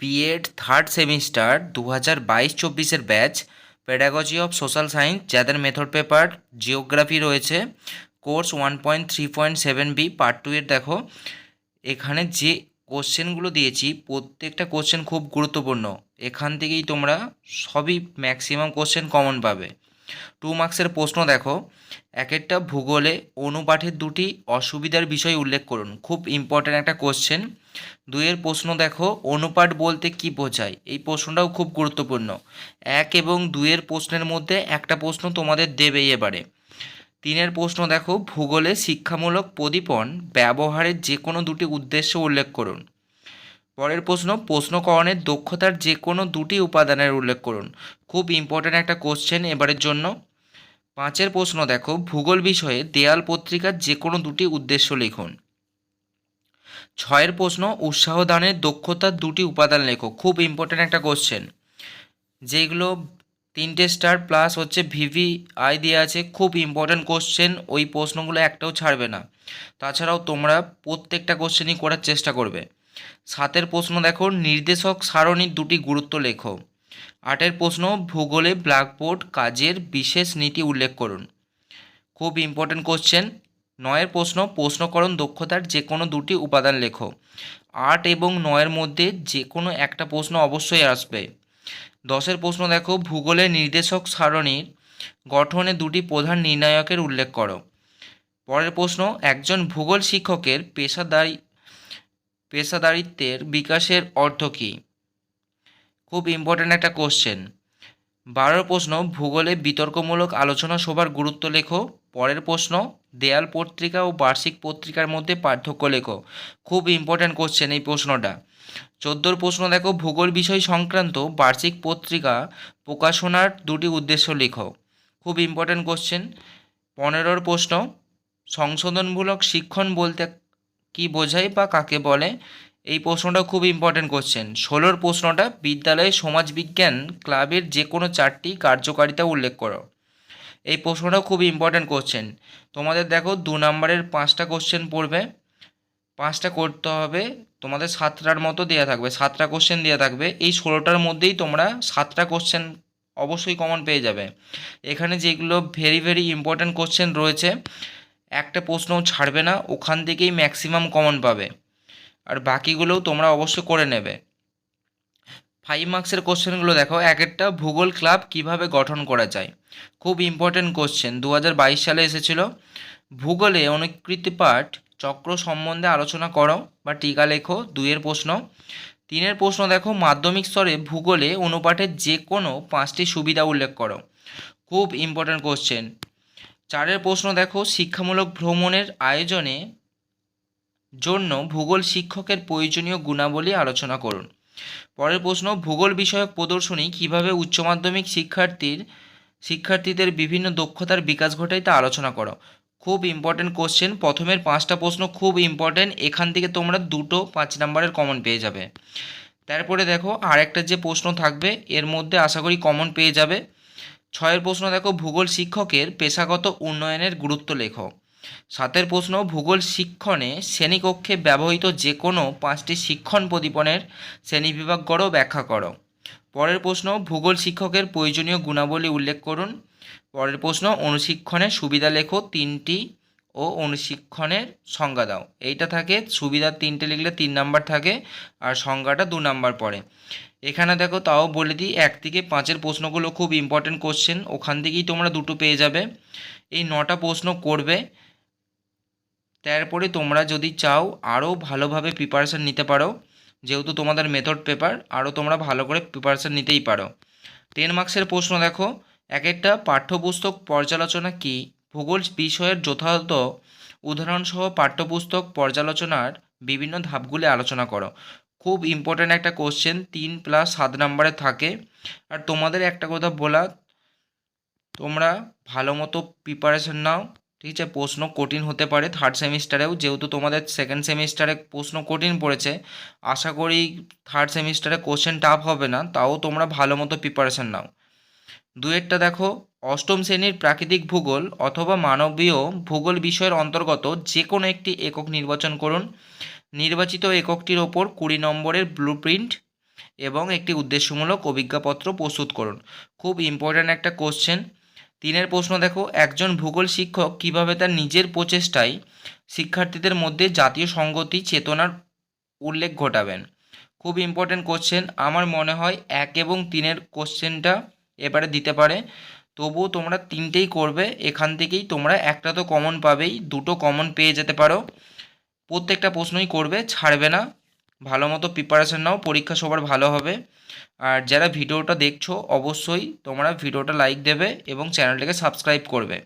B Ed third semester দু হাজার বাইশ চব্বিশের batch pedagogy of social science যাদের মেথড পেপার জিওগ্রাফি রয়েছে course one point three point seven B part two এর দেখো। এখানে যে কোশ্চেনগুলো দিয়েছি, প্রত্যেকটা কোশ্চেন খুব গুরুত্বপূর্ণ। এখান থেকেই তোমরা সবই ম্যাক্সিমাম কোশ্চেন কমন পাবে। টু মার্কসের প্রশ্ন দেখো। এক একটা ভূগোলে অনুপাঠের দুটি অসুবিধার বিষয় উল্লেখ করুন। খুব ইম্পর্ট্যান্ট একটা কোশ্চেন দুইয়ের প্রশ্ন দেখো, অনুপাত বলতে কি বোঝায়? এই প্রশ্নটাও খুব গুরুত্বপূর্ণ। এক এবং দুইয়ের প্রশ্নের মধ্যে একটা প্রশ্ন তোমাদের দেবেই এবারে। তিনের প্রশ্ন দেখো, ভূগোলে শিক্ষামূলক প্রদীপন ব্যবহারের যে কোনো দুটি উদ্দেশ্য উল্লেখ করুন। পরের প্রশ্ন, প্রশ্নকরণের দক্ষতার যে কোনো দুটি উপাদানের উল্লেখ করুন। খুব ইম্পর্ট্যান্ট একটা কোশ্চেন এবারের জন্য। পাঁচের প্রশ্ন দেখো, ভূগোল বিষয়ে দেয়াল পত্রিকার যে কোনো দুটি উদ্দেশ্য লিখুন। ছয়ের প্রশ্ন, উৎসাহ দানের দক্ষতার দুটি উপাদান লেখো, খুব ইম্পর্ট্যান্ট একটা কোশ্চেন যেগুলো তিনটে স্টার প্লাস হচ্ছে ভিভি আই দিয়ে আছে, খুব ইম্পর্ট্যান্ট কোশ্চেন ওই প্রশ্নগুলো একটাও ছাড়বে না। তাছাড়াও তোমরা প্রত্যেকটা কোশ্চেনই করার চেষ্টা করবে। সাতের প্রশ্ন দেখো, নির্দেশক সারণীর দুটি গুরুত্ব লেখো। আটের প্রশ্ন, ভূগোলে ব্ল্যাকবোর্ড কাজের বিশেষ নীতি উল্লেখ করুন। খুব ইম্পর্ট্যান্ট কোশ্চেন নয়ের প্রশ্ন, প্রশ্নকরণ দক্ষতার যে কোনো দুটি উপাদান লেখো। আট এবং নয়ের মধ্যে যে কোনো একটা প্রশ্ন অবশ্যই আসবে। দশের প্রশ্ন দেখো ভূগোলের নির্দেশক সারণীর গঠনে দুটি প্রধান নির্ণায়কের উল্লেখ করো। পরের প্রশ্ন, একজন ভূগোল শিক্ষকের পেশাদারি পেশাদারিত্বের বিকাশের অর্থ কী? খুব ইম্পর্ট্যান্ট একটা কোশ্চেন বারোর প্রশ্ন, ভূগোলে বিতর্কমূলক আলোচনা সবার গুরুত্ব লেখো। পরের প্রশ্ন, দেয়াল পত্রিকা ও বার্ষিক পত্রিকার মধ্যে পার্থক্য লেখো। খুব ইম্পর্ট্যান্ট কোশ্চেন এই প্রশ্নটা। চোদ্দোর প্রশ্ন দেখো, ভূগোল বিষয় সংক্রান্ত বার্ষিক পত্রিকা প্রকাশনার দুটি উদ্দেশ্য লেখো। খুব ইম্পর্ট্যান্ট কোশ্চেন পনেরোর প্রশ্ন, সংশোধনমূলক শিক্ষণ বলতে কি বোঝায় বা কাকে বলে? এই প্রশ্নটা খুব ইম্পর্টেন্ট কোশ্চেন ষোলোর প্রশ্নটা, বিদ্যালয়ে সমাজবিজ্ঞান ক্লাবের যে কোনো চারটি কার্যকারিতা উল্লেখ করো। এই প্রশ্নটাও খুব ইম্পর্ট্যান্ট কোশ্চেন তোমাদের দেখো, দু নম্বরের পাঁচটা কোশ্চেন পড়বে। পাঁচটা করতে হবে, তোমাদের সাতটার মতো দেওয়া থাকবে, সাতটা কোশ্চেন দেওয়া থাকবে। এই ষোলোটার মধ্যেই তোমরা সাতটা কোশ্চেন অবশ্যই কমন পেয়ে যাবে। এখানে যেগুলো ভেরি ভেরি ইম্পর্ট্যান্ট কোশ্চেন রয়েছে একটা প্রশ্নও ছাড়বে না, ওখান থেকেই ম্যাক্সিমাম কমন পাবে। আর বাকিগুলোও তোমরা অবশ্যই করে নেবে। ফাইভ মার্কসের কোশ্চেনগুলো দেখো, এক একটা ভূগোল ক্লাব কীভাবে গঠন করা যায়। খুব ইম্পর্টেন্ট কোশ্চেন দু হাজার বাইশ সালে এসেছিল। ভূগোলে অনুকৃতি পাঠ, চক্র সম্বন্ধে আলোচনা করো বা টিকা লেখো, দুইয়ের প্রশ্ন। তিনের প্রশ্ন দেখো, মাধ্যমিক স্তরে ভূগোলে অনুপাঠের যে কোনো পাঁচটি সুবিধা উল্লেখ করো। খুব ইম্পর্টেন্ট কোশ্চেন চারের প্রশ্ন দেখো, শিক্ষামূলক ভ্রমণের আয়োজনে জন্য ভূগোল শিক্ষকের প্রয়োজনীয় গুণাবলী আলোচনা করুন। পরের প্রশ্ন, ভূগোল বিষয়ক প্রদর্শনী কীভাবে উচ্চ মাধ্যমিক শিক্ষার্থীর, শিক্ষার্থীদের বিভিন্ন দক্ষতার বিকাশ ঘটায় তা আলোচনা করো। খুব ইম্পর্টেন্ট কোশ্চেন প্রথমের পাঁচটা প্রশ্ন খুব ইম্পর্টেন্ট এখান থেকে তোমরা দুটো পাঁচ নাম্বারের কমন পেয়ে যাবে। তারপরে দেখো আর একটা যে প্রশ্ন থাকবে, এর মধ্যে আশা করি কমন পেয়ে যাবে। ছয়ের প্রশ্ন দেখো, ভূগোল শিক্ষকের পেশাগত উন্নয়নের গুরুত্ব লেখ। সাতের প্রশ্ন, ভূগোল শিক্ষণে শ্রেণীকক্ষে ব্যবহৃত যে কোনো পাঁচটি শিক্ষণ প্রদীপনের শ্রেণীবিভাগ করো ব্যাখ্যা করো। পরের প্রশ্ন, ভূগোল শিক্ষকের প্রয়োজনীয় গুণাবলী উল্লেখ করুন। পরের প্রশ্ন অনুশিক্ষণের সুবিধা লেখো তিনটি ও অনুশিক্ষণের সংজ্ঞা দাও। এইটা থাকে সুবিধা তিনটে লিখলে তিন নাম্বার থাকে আর সংজ্ঞাটা দু নাম্বার পড়ে। এখানে দেখো, তাও বলে দিই, এক থেকে পাঁচের প্রশ্নগুলো খুব ইম্পর্টেন্ট কোশ্চেন ওখান থেকেই তোমরা দুটো পেয়ে যাবে। এই নটা প্রশ্ন করবে, তারপরে তোমরা যদি চাও আরও ভালোভাবে প্রিপারেশান নিতে পারো, যেহেতু তোমাদের মেথড পেপার আরও তোমরা ভালো করে প্রিপারেশান নিতেই পারো। টেন মার্কসের প্রশ্ন দেখো, এক একটা পাঠ্যপুস্তক পর্যালোচনা কি? ভূগোল বিষয়ের যথাযথ উদাহরণসহ পাঠ্যপুস্তক পর্যালোচনার বিভিন্ন ধাপগুলি আলোচনা করো। খুব ইম্পর্ট্যান্ট একটা কোশ্চেন তিন প্লাস সাত নম্বরে থাকে। আর তোমাদের একটা কথা বলা, তোমরা ভালো মতো প্রিপারেশন নাও। ঠিক আছে, প্রশ্ন কঠিন হতে পারে থার্ড সেমিস্টারেও, যেহেতু তোমাদের সেকেন্ড সেমিস্টারে প্রশ্ন কঠিন পড়েছে। আশা করি থার্ড সেমিস্টারে কোশ্চেন টাফ হবে না, তাও তোমরা ভালো মতো প্রিপারেশন নাও। দুয়েরটা দেখো অষ্টম শ্রেণির প্রাকৃতিক ভূগোল অথবা মানবীয় ভূগোল বিষয়ের অন্তর্গত যে কোনো একটি একক নির্বাচন করুন। নির্বাচিত এককটির ওপর কুড়ি নম্বরের ব্লুপ্রিন্ট এবং একটি উদ্দেশ্যমূলক অভিজ্ঞাপত্র প্রস্তুত করুন। খুব ইম্পর্ট্যান্ট একটা কোশ্চেন তিনের প্রশ্ন দেখো, একজন ভূগোল শিক্ষক কীভাবে তার নিজের প্রচেষ্টায় শিক্ষার্থীদের মধ্যে জাতীয় সংগতি চেতনার উল্লেখ ঘটাবেন? খুব ইম্পর্ট্যান্ট কোশ্চেন আমার মনে হয় এক এবং তিনের কোশ্চেনটা এবারে দিতে পারে। তবুও তোমরা তিনটেই করবে, এখান থেকেই তোমরা একটা তো কমন পাবেই, দুটো কমন পেয়ে যেতে পারো। প্রত্যেকটা প্রশ্নই করবে, ছাড়বে না। ভালো মতো প্রিপারেশান নাও, পরীক্ষা সবার ভালো হবে। আর যারা ভিডিওটা দেখছ, অবশ্যই তোমরা ভিডিওটা লাইক দেবে এবং চ্যানেলটাকে সাবস্ক্রাইব করবে।